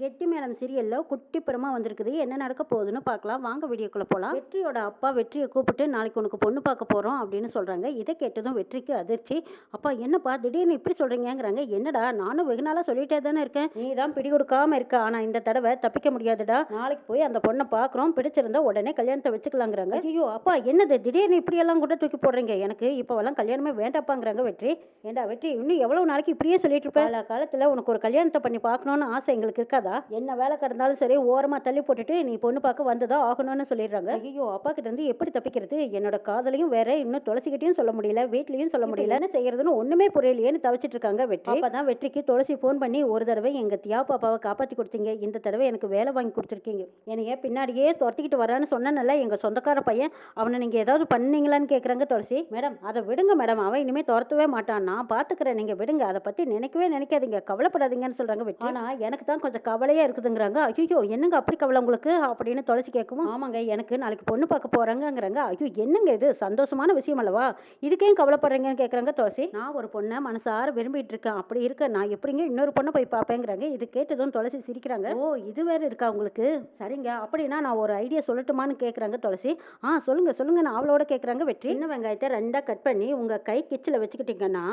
கெட்டி மேளம் சீரியல்ல குட்டி பிரமா வந்திருக்குது. என்ன நடக்க போகுதுன்னு பார்க்கலாம். வாங்க வீடியோக்குள்ள போலாம். வெற்றியோட அப்பா வெற்றியை கூப்பிட்டு நாளைக்கு உனக்கு பொண்ணு பார்க்க போறோம் அப்படின்னு சொல்றாங்க. இதை கேட்டதும் வெற்றிக்கு அதிர்ச்சி. அப்பா என்னப்பா? திடீர்னு இப்படி சொல்றீங்கங்கிறாங்க. என்னடா? நானும் வெகு நாளா சொல்லிட்டே தானே இருக்கேன். நீ தான் பிடி கொடுக்காம இருக்க. ஆனா இந்த தடவை தப்பிக்க முடியாதுடா. நாளைக்கு போய் அந்த பொண்ணை பார்க்குறோம். பிடிச்சிருந்தா உடனே கல்யாணத்தை வச்சுக்கலாங்கிறாங்க. ஐயோ அப்பா என்னது? திடீர்னு இப்படி எல்லாம் கூட தூக்கி போடுறீங்க. எனக்கு இப்போவெல்லாம் கல்யாணமே வேண்டாப்பாங்கிறாங்க வெற்றி. ஏண்டா வெற்றி இன்னும் எவ்வளவு நாளைக்கு இப்படியே சொல்லிட்டு இருப்ப? கால காலத்துல உனக்கு ஒரு கல்யாணத்தை பண்ணி பார்க்கணும்னு ஆசை எங்களுக்கு இருக்காதா? என்ன வேலை கிடந்தாலும் சரி ஓரமா தள்ளி போட்டுட்டு நீ பொண்ணு பார்க்க வந்ததா ஆகணும்னு சொல்லிடுறாங்க. ஐயோ அப்பா கிட்ட இருந்து எப்படி தப்பிக்கிறது? என்னோட காதலையும் வேற இன்னும் துளசிக்கிட்டையும் சொல்ல முடியல வீட்லயும் சொல்ல முடியல. என்ன செய்யறதுன்னு ஒண்ணுமே புரியலையேன்னு தவிச்சிட்டு இருக்காங்க வெற்றி. அப்பதான் வெற்றிக்கு துளசி ஃபோன் பண்ணி ஒரு தடவை எங்க தியா பாப்பாவை காப்பாத்தி கொடுத்தீங்க. இந்த தடவை எனக்கு வேலை வாங்கி கொடுத்துருக்கீங்க. என்னைய பின்னாடியே துரத்திக்கிட்டு வரான்னு சொன்னேன்ல எங்க சொந்தக்கார பையன். அவனை நீங்க ஏதாவது பண்ணீங்களான்னு கேக்குறாங்க துளசி. மேடம் அதை விடுங்க மேடம். அவன் இனிமே துரத்தவே மாட்டான். நான் பாத்துக்கிறேன். நீங்க விடுங்க. அதை பத்தி நினைக்கவே நினைக்காதீங்க. கவலைப்படாதீங்கன்னு சொல்றாங்க வெற்றி. ஆனா எனக்கு தான் கொஞ்சம் கவலையாக இருக்குதுங்கிறாங்க. ஐயோ என்னங்க அப்படி கவலை உங்களுக்கு? அப்படின்னு துளசி கேட்கவும் ஆமாங்க எனக்கு நாளைக்கு பொண்ணு பார்க்க போகிறாங்கங்கிறாங்க ஐயோ என்னங்க இது? சந்தோஷமான விஷயம் அல்லவா? இதுக்கே கவலைப்படுறீங்கன்னு கேட்குறாங்க துளசி. நான் ஒரு பொண்ணை மனசார விரும்பிட்டு இருக்கேன். அப்படி இருக்க நான் எப்படிங்க இன்னொரு பொண்ணை போய் பார்ப்பேங்கிறாங்க. இது கேட்டதும் துளசி சிரிக்கிறாங்க. ஓ இது வேற இருக்கா உங்களுக்கு? சரிங்க அப்படின்னா நான் ஒரு ஐடியா சொல்லட்டுமான்னு கேட்குறாங்க துளசி. ஆ சொல்லுங்க சொல்லுங்க நான் அவளோட கேட்குறாங்க வெற்றி. சின்ன வெங்காயத்தை ரெண்டாக கட் பண்ணி உங்கள் கை கிச்சில் வச்சுக்கிட்டீங்கன்னா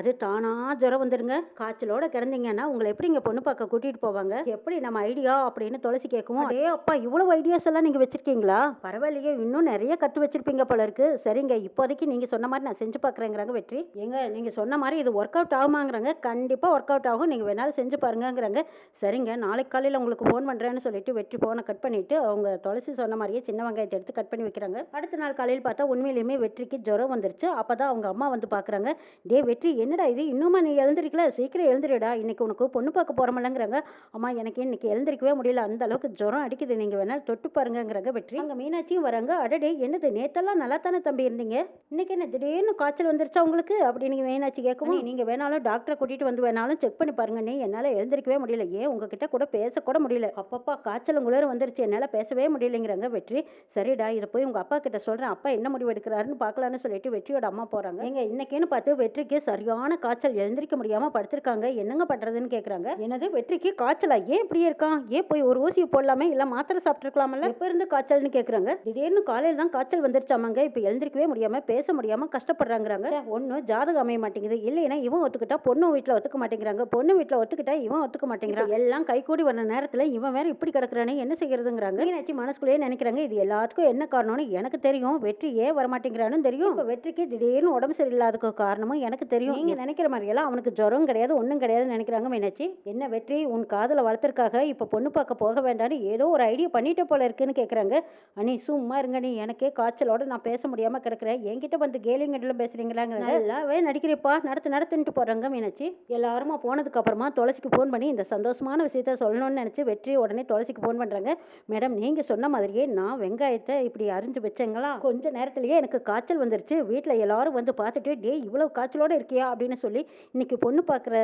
அது தானா ஜுரம் வந்துருங்க. காய்ச்சலோட கிடந்தீங்கன்னா உங்களை எப்படிங்க பொண்ணு பார்க்க கூட்டிகிட்டு போவாங்க? எப்படி நம்ம ஐடியா அப்படின்னு துளசி கேட்கவும் டே அப்பா இவ்வளவு ஐடியாஸ் எல்லாம் நீங்க வச்சிருக்கீங்களா? பரவாயில்லையே இன்னும் நிறைய கத்து வச்சிருப்பீங்க போல இருக்கு. சரிங்க இப்போதைக்கு நீங்க சொன்ன மாதிரி நான் செஞ்சு பார்க்குறேங்கிறாங்க வெற்றி. எங்க நீங்க சொன்ன மாதிரி இது ஒர்க் அவுட் ஆகுமாங்கிறாங்க. கண்டிப்பா ஒர்க் அவுட் ஆகும். நீங்க வேணாலும் செஞ்சு பாருங்கங்கிறாங்க. சரிங்க நாளைக்கு காலையில உங்களுக்கு ஃபோன் பண்றேன்னு சொல்லிட்டு வெற்றி போனை கட் பண்ணிட்டு அவங்க துளசி சொன்ன மாதிரியே சின்ன வெங்காயத்தை எடுத்து கட் பண்ணி வைக்கிறாங்க. அடுத்த நாள் காலையில் பார்த்தா உண்மையிலுமே வெற்றிக்கு ஜுரம் வந்துருச்சு. அப்பதான் அவங்க அம்மா வந்து பாக்குறாங்க டே வெற்றி என்னடா இது? இன்னுமா நீ எழுந்திருக்கல? சீக்கிரம் எழுந்துருடா. இன்னைக்கு உனக்கு பொண்ணு பார்க்க போறமல்லங்கிறாங்க. அம்மா எனக்கு இன்னைக்கு எழுந்திருக்கவே முடியல. அந்த அளவுக்கு ஜுரம் அடிக்குது. நீங்க வேணா தொட்டு பாருங்கங்கிறாங்க வெற்றி. அங்க மீனாட்சியும் வராங்க. அடடே என்னது? நேத்தெல்லாம் நல்லா தானே தம்பி இருந்தீங்க? இன்னைக்கு என்ன திடீர்னு காய்ச்சல் வந்துருச்சா உங்களுக்கு? அப்படின்னு மீனாட்சி கேட்கவும் நீங்க வேணாலும் டாக்டரை கூட்டிட்டு வந்து வேணாலும் செக் பண்ணி பாருங்க நீ என்னால எழுந்திருக்கவே முடியல. ஏன் உங்ககிட்ட கூட பேசக்கூட முடியல. அப்பப்பா காய்ச்சல் உங்களோட வந்துருச்சு. என்னால பேசவே முடியலைங்கிறாங்க வெற்றி. சரிடா இதை போய் உங்க அப்பா கிட்ட சொல்றேன். அப்பா என்ன முடிவு எடுக்கிறாருன்னு பார்க்கலான்னு சொல்லிட்டு வெற்றியோட அம்மா போறாங்க. எங்க இன்னைக்குன்னு பார்த்து வெற்றிக்கு சரியான காய்ச்சல் எழுந்திருக்க முடியாம படுத்திருக்காங்க. என்னங்க பண்றதுன்னு கேக்குறாங்க. என்னது? வெற்றிக்கு காய்ச்சலா? ஏன் இப்படியே இருக்கான்? ஏன் போய் ஒரு ஊசி போடலாமே? இல்ல மாத்திரை சாப்பிட்டுருக்கலாமல்ல? எப்ப இருந்து காய்ச்சல்னு கேக்குறாங்க? திடீர்னு காலையில தான் காய்ச்சல் வந்துருச்சாமாங்க. இப்ப எழுந்திருக்கவே முடியாம பேச முடியாம கஷ்டப்படுறாங்கிறாங்க. ஒன்னும் ஜாதகம் அமைய மாட்டேங்குது. இல்லைன்னா இவன் ஒத்துக்கிட்டா பொண்ணு வீட்டுல ஒத்துக்க மாட்டேங்கிறாங்க. பொண்ணு வீட்டுல ஒத்துக்கிட்டா இவன் ஒத்துக்க மாட்டேங்கிறான். எல்லாம் கைகூடி வர நேரத்துல இவன் வேற இப்படி கிடக்குறானே என்ன செய்யறதுங்கிறாங்க? மீனாட்சி மனசுக்குள்ளேயே நினைக்கிறாங்க. இது எல்லாத்துக்கும் என்ன காரணம்னு எனக்கு தெரியும். வெற்றி ஏன் வரமாட்டேங்கிறான்னு தெரியும். இப்ப வெற்றிக்கு திடீர்னு உடம்பு சரியில்லாததுக்கு காரணமும் எனக்கு தெரியும். நீங்க நினைக்கிற மாதிரி எல்லாம் அவனுக்கு ஜுரம் கிடையாது ஒண்ணும் கிடையாதுன்னு நினைக்கிறாங்க மீனாட்சி. என்ன வெற்றி? உன் காதல வளர்த்திருக்காக இப்ப பொண்ணு பார்க்க போக வேண்டாம்னு ஏதோ ஒரு ஐடியா பண்ணிட்ட போல இருக்குன்னு கேக்குறாங்க. அனி சும்மா இருங்க நீ எனக்கே காய்ச்சலோட நான் பேச முடியாம கிடக்குறேன். என்கிட்ட வந்து கேலிங் கிண்டலும் பேசுறீங்களாங்க நல்லாவே நடிக்கிறேப்பா. நடத்து நடத்துன்ட்டு போறாங்க மீனாட்சி எல்லாருமா போனதுக்கு அப்புறமா துளசிக்கு ஃபோன் பண்ணி இந்த சந்தோஷமான விஷயத்த சொல்லணும்னு நினைச்சு வெற்றி உடனே துளசிக்கு ஃபோன் பண்றாங்க. மேடம் நீங்க சொன்ன மாதிரியே நான் வெங்காயத்தை இப்படி அரிஞ்சு வச்சேங்களா? கொஞ்ச நேரத்திலேயே எனக்கு காய்ச்சல் வந்துருச்சு. வீட்ல எல்லாரும் வந்து பார்த்துட்டு டே இவ்வளவு காய்ச்சலோட இருக்கியா? அப்படின்னு சொல்லி இன்னைக்கு பொண்ணு பார்க்குற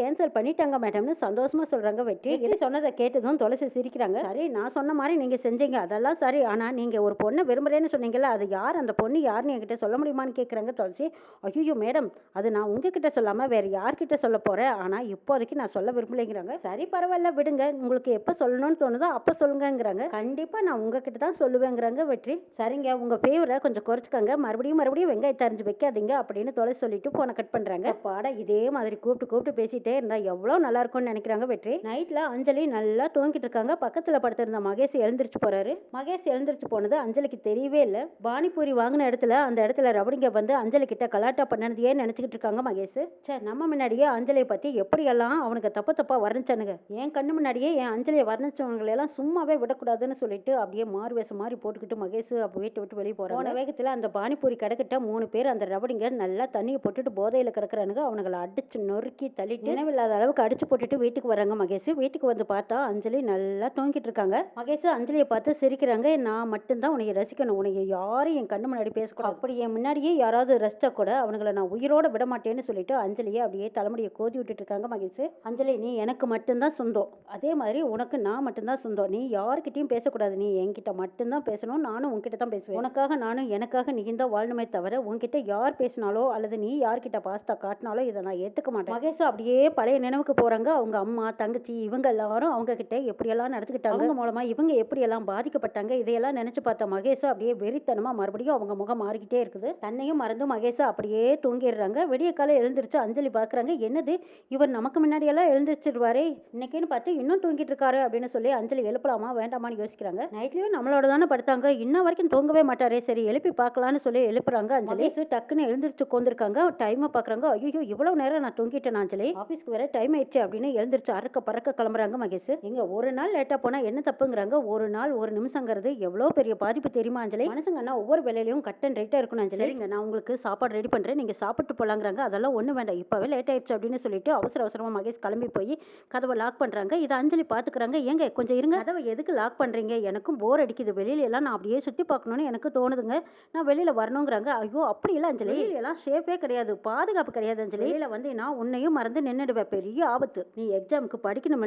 கேன்சல் பண்ணிட்டாங்க மேடம்னு சந்தோஷமா சொல்றாங்க வெற்றி. இது சொன்னதை கேட்டதும் துளசி சிரிக்கிறாங்க. சரி நான் சொன்ன மாதிரி நீங்க செஞ்சீங்க. அதெல்லாம் சரி. ஆனா நீங்க ஒரு பொண்ணை விரும்புறேன்னு சொன்னீங்கல்ல அது யார்? அந்த பொண்ணு யாருன்னு என்கிட்ட சொல்ல முடியுமான்னு கேட்குறாங்க துளசி. ஐயோ மேடம் அது நான் உங்ககிட்ட சொல்லாம வேற யார்கிட்ட சொல்ல போறேன்? ஆனா இப்போதைக்கு நான் சொல்ல விரும்பலைங்கிறாங்க. சரி பரவாயில்ல விடுங்க. உங்களுக்கு எப்ப சொல்லணும்னு தோணுதோ அப்ப சொல்லுங்கங்கிறாங்க. கண்டிப்பா நான் உங்ககிட்ட தான் சொல்லுவேங்கிறாங்க வெற்றி. சரிங்க உங்க ஃபேவரை கொஞ்சம் குறைச்சிக்கங்க. மறுபடியும் மறுபடியும் வெங்காயத்தை அரிஞ்சு வைக்காதீங்க அப்படின்னு தொலை சொல்லிட்டு போனை கட் பண்றாங்க. பாட இதே மாதிரி கூப்பிட்டு கூப்பிட்டு பேசிட்டே இருந்தா எவ்வளவு நல்லா இருக்கும்னு நினைக்கிறாங்க வெற்றி. நைட் வீட்டில் அஞ்சலி நல்லா தூங்கிட்டு இருக்காங்க. பக்கத்தில் படுத்திருந்த மகேஷ் எழுந்திரிச்சு போறாரு. மகேஷ் எழுந்திருச்சு போனது அஞ்சலிக்கு தெரியவே இல்லை. பானிபூரி வாங்கின இடத்துல அந்த இடத்துல ரபடிங்க வந்து அஞ்சலி கிட்ட கலாட்டா பண்ணது ஏன் இருக்காங்க மகேஷ். சே நம்ம முன்னாடியே அஞ்சலியை பற்றி எப்படியெல்லாம் அவனுக்கு தப்பு தப்பாக வர்ணிச்சானுங்க? என் கண்ணு முன்னாடியே என் அஞ்சலியை வர்ணிச்சவங்களெல்லாம் சும்மாவே விடக்கூடாதுன்னு சொல்லிட்டு அப்படியே மாறு வேஷம் மாதிரி போட்டுக்கிட்டு மகேஷ் அப்போ வீட்டை விட்டு வெளியே போகிறான் போன வேகத்தில் அந்த பானிபூரி கிடக்கிட்ட மூணு பேர் அந்த ரபடிங்க நல்லா தண்ணியை போட்டுட்டு போதையில் கிடக்குறானுங்க. அவனுங்களை அடிச்சு நொறுக்கி தள்ளிட்டு நினைவில்லாத அளவுக்கு அடிச்சு போட்டுட்டு வீட்டுக்கு வராங்க மகேஷ். வீட்டுக்கு வந்து பார்த்தா அஞ்சலி நல்லா தூங்கிட்டு இருக்காங்க மகேஷ் அஞ்சலியை பார்த்து சிரிக்கிறாங்க. நான் மட்டும்தான் உன்னை ரசிக்கணும். உன்னை யாரும் என் கண்ணு முன்னாடி பேசக்கூடாது. அப்படி என் முன்னாடியே யாராவது ரசித்தா கூட அவனுங்களை நான் உயிரோட விட மாட்டேன்னு சொல்லிட்டு அஞ்சலியை அப்படியே தலைமுடியை கோதி விட்டுட்டு இருக்காங்க மகேஷ். அஞ்சலி நீ எனக்கு மட்டும்தான் சொந்தம். அதே மாதிரி உனக்கு நான் மட்டும்தான் சொந்தம். நீ யார்கிட்டயும் பேசக்கூடாது. நீ என்கிட்ட மட்டும்தான் பேசணும். நானும் உன்கிட்ட தான் பேசுவேன். உனக்காக நானும் எனக்காக நீ தான் வாழணுமே தவிர உன்கிட்ட யார் பேசினாலோ அல்லது நீ யார்கிட்ட பாஸ்தா காட்டினாலோ இதை நான் ஏத்துக்க மாட்டேன். மகேஷ் அப்படியே பழைய நினைவுக்கு போறாங்க. அவங்க அம்மா தங்கச்சி இவங்க எல்லாரும் அவங்க கிட்ட எப்படியெல்லாம் நடந்துக்கிட்டாங்க? அவங்க மூலமா இவங்க எப்படியெல்லாம் பாதிக்கப்பட்டாங்க? இதையெல்லாம் நினைச்சு பார்த்த மகேஷ் அப்படியே வெறித்தனமா மறுபடியும் அவங்க முகம் மாறிக்கிட்டே இருக்குது. தன்னையும் மறந்து மகேஷ் அப்படியே தூங்கிடுறாங்க. விடிய காலை எழுந்திருச்சு அஞ்சலி பார்க்குறாங்க. என்னது? இவர் நமக்கு முன்னாடியெல்லாம் எழுந்திரிச்சிருவாரே. இன்னைக்குன்னு பார்த்து இன்னும் தூங்கிட்டு இருக்காரு அப்படின்னு சொல்லி அஞ்சலி எழுப்பலாமா? வேண்டாமான்னு யோசிக்கிறாங்க. நைட்லயும் நம்மளோட தானே படுத்தாங்க. இன்ன வரைக்கும் தூங்கவே மாட்டாரே. சரி எழுப்பி பார்க்கலான்னு சொல்லி எழுப்புறாங்க அஞ்சலி. டக்குன்னு எழுந்திரிச்சு உட்காந்துருக்காங்க டைமை பார்க்குறாங்க. ஐயோ இவ்வளவு நேரம் நான் தூங்கிட்டேன் அஞ்சலி? ஆஃபீஸ்க்கு வேற டைம் ஆயிடுச்சு அப்படின்னு எழுந்திரிச்சு அறக்க பறக்க கிளம்புறாங்க மகேஷ். எங்க ஒரு நாள் லேட்டா போனா என்ன தப்புங்கிறாங்க? ஒரு நாள் ஒரு நிமிஷங்கிறது எவ்வளோ பெரிய பாதிப்பு தெரியுமா அஞ்சலி? மனசுங்கன்னா ஒவ்வொரு வேலையிலையும் கட் அண்ட் ரைட்டா இருக்கணும் அஞ்சலி. சரிங்க. நான் உங்களுக்கு சாப்பாடு ரெடி பண்றேன். நீங்க சாப்பிட்டு போலாங்கிறாங்க. அதெல்லாம் ஒண்ணு வேண்டாம். இப்பவே லேட் ஆயிடுச்சு அப்படின்னு சொல்லிட்டு அவசர அவசரமா மகேஷ் கிளம்பி போய் கதவை லாக் பண்றாங்க. இதை அஞ்சலி பாத்துக்கிறாங்க. ஏங்க கொஞ்சம் இருங்க. கதவை எதுக்கு லாக் பண்றீங்க? எனக்கும் போர் அடிக்குது. வெளியில எல்லாம் நான் அப்படியே சுத்தி பார்க்கணும்னு எனக்கு தோணுதுங்க. நான் வெளியில வரணுங்கிறாங்க. ஐயோ அப்படி இல்லை அஞ்சலி. எல்லாம் ஷேஃபே கிடையாது. பாதுகாப்பு கிடையாது அஞ்சலி. வெளியில வந்து நான் உன்னையும் மறந்து நின்னுடுவேன். பெரிய ஆபத்து. நீ எக்ஸாமுக்கு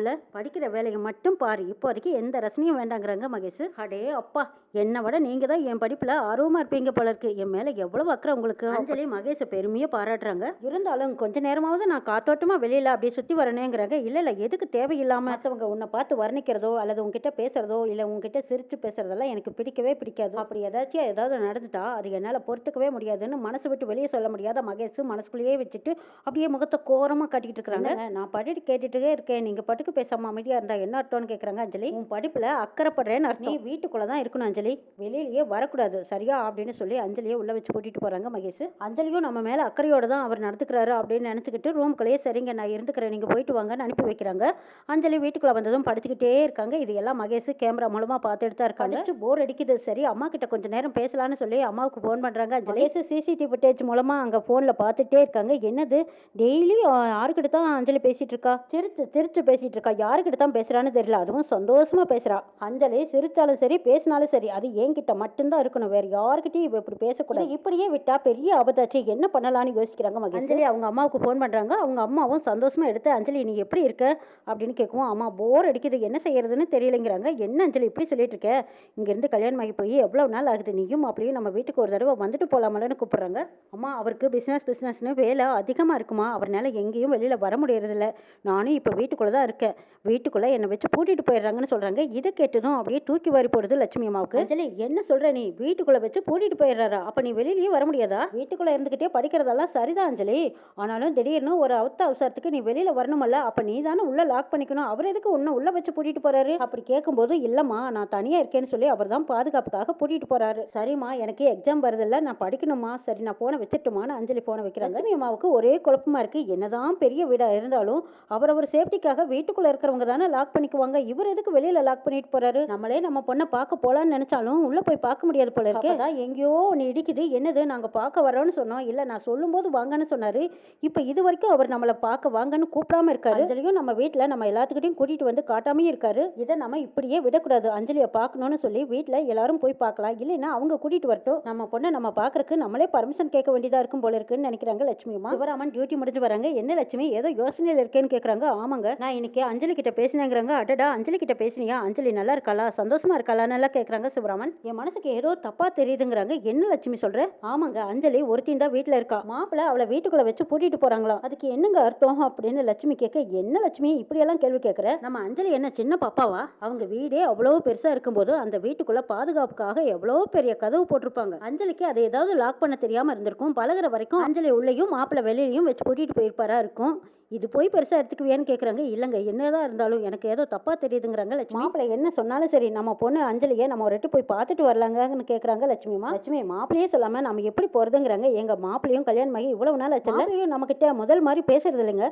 படிக்கணுமில்ல படிக்கிற வேலையை மட்டும் பாரு. இப்போதைக்கு எந்த ரசனையும் வேண்டாங்கிறாங்க மகேஷ். அடே அப்பா என்னை விட நீங்க தான் என் படிப்புல ஆர்வமா இருப்பீங்க போல இருக்கு. என் மேல எவ்வளவு அக்கறை உங்களுக்கு? அஞ்சலி மகேஷை பெருமையா பாராட்டுறாங்க. இருந்தாலும் கொஞ்ச நேரமாவது நான் காத்தோட்டமா வெளியில அப்படியே சுத்தி வரணுங்கிறாங்க இல்ல இல்ல எதுக்கு தேவையில்லாம மத்தவங்க உன்னை பார்த்து வர்ணிக்கிறதோ அல்லது உங்ககிட்ட பேசுறதோ இல்ல உங்ககிட்ட சிரிச்சு பேசுறதெல்லாம் எனக்கு பிடிக்கவே பிடிக்காது. அப்படி ஏதாச்சும் ஏதாவது நடந்துட்டா அது என்னால பொறுத்துக்கவே முடியாதுன்னு மனசு விட்டு வெளியே சொல்ல முடியாத மகேஷ் மனசுக்குள்ளேயே வச்சுட்டு அப்படியே முகத்தை கோரமா காட்டிக்கிட்டு இருக்காங்க. நான் படிட்டு கேட்டுட்டே இருக்கேன். நீங்க பட்டுக்கு பேசாம அமைதியா இருந்தா என்ன அர்த்தம்னு கேக்குறாங்க அஞ்சலி? உன் படிப்புல அக்கறைப்படுறேன்னு அர்த்தம். நீ வீட்டுக்குள்ள தான் இருக்கணும் அஞ்சலி. வெளியிலயே வரக்கூடாது. சரியா? அப்படின்னு சொல்லி அஞ்சலியை உள்ள வச்சு கூட்டிட்டு போறாங்க மகேஷ். அஞ்சலியும் நம்ம மேல அக்கறையோட தான் அவர் நடத்துக்கிறாரு அப்படின்னு நினைச்சுக்கிட்டு ரூம்குள்ளேயே சரிங்க நான் இருந்துக்கிறேன். நீங்க போயிட்டு வாங்கன்னு அனுப்பி வைக்கிறாங்க. அஞ்சலி வீட்டுக்குள்ள வந்ததும் படிச்சுக்கிட்டே இருக்காங்க. இது எல்லாம் மகேஷ் கேமரா மூலமா பார்த்துட்டு தான் இருக்காங்க. போர் அடிக்குது. சரி அம்மா கிட்ட கொஞ்ச நேரம் பேசலாம்னு சொல்லி அம்மாவுக்கு ஃபோன் பண்றாங்க அஞ்சலி. சிசிடிவி ஃபுட்டேஜ் மூலமா அங்க போன்ல பார்த்துட்டே இருக்காங்க. என்னது? டெய்லி யாருக்கிட்ட தான் அஞ்சலி பேசிட்டு இருக்கா? சிரிச்சு சிரிச்சு பேசிட்டு இருக்கா யாருக்கிட்ட தான் பேசுறான்னு தெரியல. அதுவும் சந்தோஷமா பேசுறா. அஞ்சலி சிரிச்சாலும் சரி பேசினாலும் சரி அது என்கிட்ட மட்டும்தான் இருக்கணும். வேற யாருக்கிட்டையும் இவ இப்படி பேசக்கூடாது. இப்படியே விட்டா பெரிய ஆபத்தாச்சு. என்ன பண்ணலாம்னு யோசிக்கிறாங்க மகேஷ்? அஞ்சலி அவங்க அம்மாவுக்கு ஃபோன் பண்றாங்க. அவங்க அம்மாவும் சந்தோஷமா எடுத்து அஞ்சலி நீ எப்படி இருக்க? அப்படின்னு கேட்கவும் அம்மா போர் அடிக்குது. என்ன செய்யறதுன்னு தெரியலைங்கிறாங்க. என்ன அஞ்சலி இப்படி சொல்லிட்டு இருக்க? இங்க இருந்து கல்யாணம் ஆகி போய் எவ்வளவு நாள் ஆகுது? நீயும் அப்படியே நம்ம வீட்டுக்கு ஒரு தடவை வந்துட்டு போலாமலன்னு கூப்பிடுறாங்க. அம்மா அவருக்கு பிசினஸ் பிசினஸ்னு வேலை அதிகமா இருக்குமா? அவர்னால எங்கேயும் வெளியில வர முடியறதில்ல. நானும் இப்ப வீட்டுக்குள்ள தான் இருக்கேன். வீட்டுக்குள்ள என்னை வச்சு பூட்டிட்டு போயிடுறாங்கன்னு சொல்றாங்க. இதை கேட்டதும் அப்படியே தூக்கி வாரி போடுது லட்சுமி அம்மாவுக்கு. அஞ்சலி என்ன சொல்ற நீ? வீட்டுக்குள்ள வச்சு பூட்டிட்டு போயிடுறாரா? அப்ப நீ வெளியிலயே வர முடியாதா? வீட்டுக்குள்ள இருந்துகிட்டே படிக்கிறதெல்லாம் சரிதான் அஞ்சலி. ஆனாலும் திடீர்னு ஒரு அவத்த அவசரத்துக்கு நீ வெளியில வரணுமல்ல. அப்ப நீ தானே உள்ள லாக் பண்ணிக்கணும். அவர் எதுக்கு உன்னை உள்ள வச்சு பூட்டிட்டு போறாரு? அப்படி கேட்கும்போது இல்லம்மா நான் தனியா இருக்கேன்னு சொல்லி அவர் தான் பாதுகாப்புக்காக பூட்டிட்டு போறாரு. சரிம்மா எனக்கு எக்ஸாம் வருதில்ல நான் படிக்கணுமா சரி நான் போனை வச்சிட்டுமான்னு அஞ்சலி போனை வைக்கிறாங்க. லட்சுமி அம்மாவுக்கு ஒரே குழப்பமா இருக்கு. என்னதான் பெரிய வீடா இருந்தாலும் அவரவர் சேஃப்டிக்காக வீட்டுக்குள்ள இருக்கிறவங்க தானே லாக் பண்ணிக்குவாங்க? இவர் எதுக்கு வெளியில லாக் பண்ணிட்டு போறாரு? நம்மளே நம்ம பொண்ணை பார்க்க போலான்னு நினைச்சாலும் உள்ள போய் பார்க்க முடியாது போல இருக்கு. அதான் எங்கேயோ ஒன்று இடிக்குது. என்னது? நாங்க பார்க்க வரோம்னு சொன்னோம். இல்ல நான் சொல்லும்போது வாங்கன்னு சொன்னாரு. இப்ப இது வரைக்கும் அவர் நம்மளை பார்க்க வாங்கன்னு கூப்பிடாம இருக்காரு. அஞ்சலியும் நம்ம வீட்ல நம்ம எல்லாத்துக்கிட்டையும் கூட்டிட்டு வந்து காட்டாமே இருக்காரு. இதை நம்ம இப்படியே விடக்கூடாது. அஞ்சலியை பார்க்கணும்னு சொல்லி வீட்ல எல்லாரும் போய் பார்க்கலாம். இல்லைன்னா அவங்க கூட்டிட்டு வரட்டும். நம்ம பொண்ணை நம்ம பார்க்கறதுக்கு நம்மளே பர்மிஷன் கேட்க வேண்டியதா இருக்கும் போல இருக்குன்னு நினைக்கிறாங்க லட்சுமி சிவராமன் டியூட்டி முடிஞ்சு வராங்க. என்ன லட்சுமி? ஏதோ யோசனையில் இருக்கேன்னு கேக்குறாங்க. ஆமாங்க. நான் இன்னைக்கு அஞ்சலி கிட்ட பேசினேங்கிறாங்க. அடடா அஞ்சலி கிட்ட பேசினியா? அஞ்சலி நல்லா இருக்காளா? சந்தோஷமா இருக்காளான்னு எல்லாம் கேட்குறாங்க சிவராமன் என் மனசுக்கு ஏதோ தப்பா தெரியுதுங்கிறாங்க. என்ன லட்சுமி சொல்ற? ஆமாங்க அஞ்சலி ஒருத்தின் தான் வீட்டுல இருக்கா. மாப்பிள்ள அவளை வீட்டுக்குள்ள வச்சு பூட்டிட்டு போறாங்களா? அதுக்கு என்னங்க அர்த்தம் அப்படின்னு லட்சுமி கேட்க என்ன லட்சுமி இப்படியெல்லாம் கேள்வி கேட்குற நம்ம அஞ்சலி என்ன சின்ன பாப்பாவா? அவங்க வீடே அவ்வளோ பெருசா இருக்கும்போது அந்த வீட்டுக்குள்ள பாதுகாப்புக்காக எவ்வளோ பெரிய கதவு போட்டிருப்பாங்க. அஞ்சலிக்கு அதை ஏதாவது லாக் பண்ண தெரியாம இருந்திருக்கும். பழகுற வரைக்கும் அஞ்சலி உள்ளேயும் மாப்பிள்ளை வெளியிலையும் வச்சு கூட்டிட்டு போயிருப்பாரா இருக்கும். இது போய் பெருசா எடுத்துக்குவியான்னு கேக்குறாங்க. இல்லைங்க என்னதான் இருந்தாலும் எனக்கு ஏதோ தப்பா தெரியுதுங்கிறாங்க லட்சுமி. மாப்பிள்ளை என்ன சொன்னாலும் சரி நம்ம பொண்ணு அஞ்சலியை நம்ம ஒரு போய் பார்த்துட்டு வரலாங்கன்னு கேக்குறாங்க லட்சுமிமா லட்சுமி மாப்பிள்ளையே சொல்லாம நம்ம எப்படி போறதுங்கிறாங்க. எங்க மாப்பிள்ளையும் கல்யாணம் ஆகி இவ்வளவு நாள் ஆச்சு மாப்பிள்ளையும் நம்ம கிட்ட முதல் மாதிரி பேசுறது இல்லைங்க.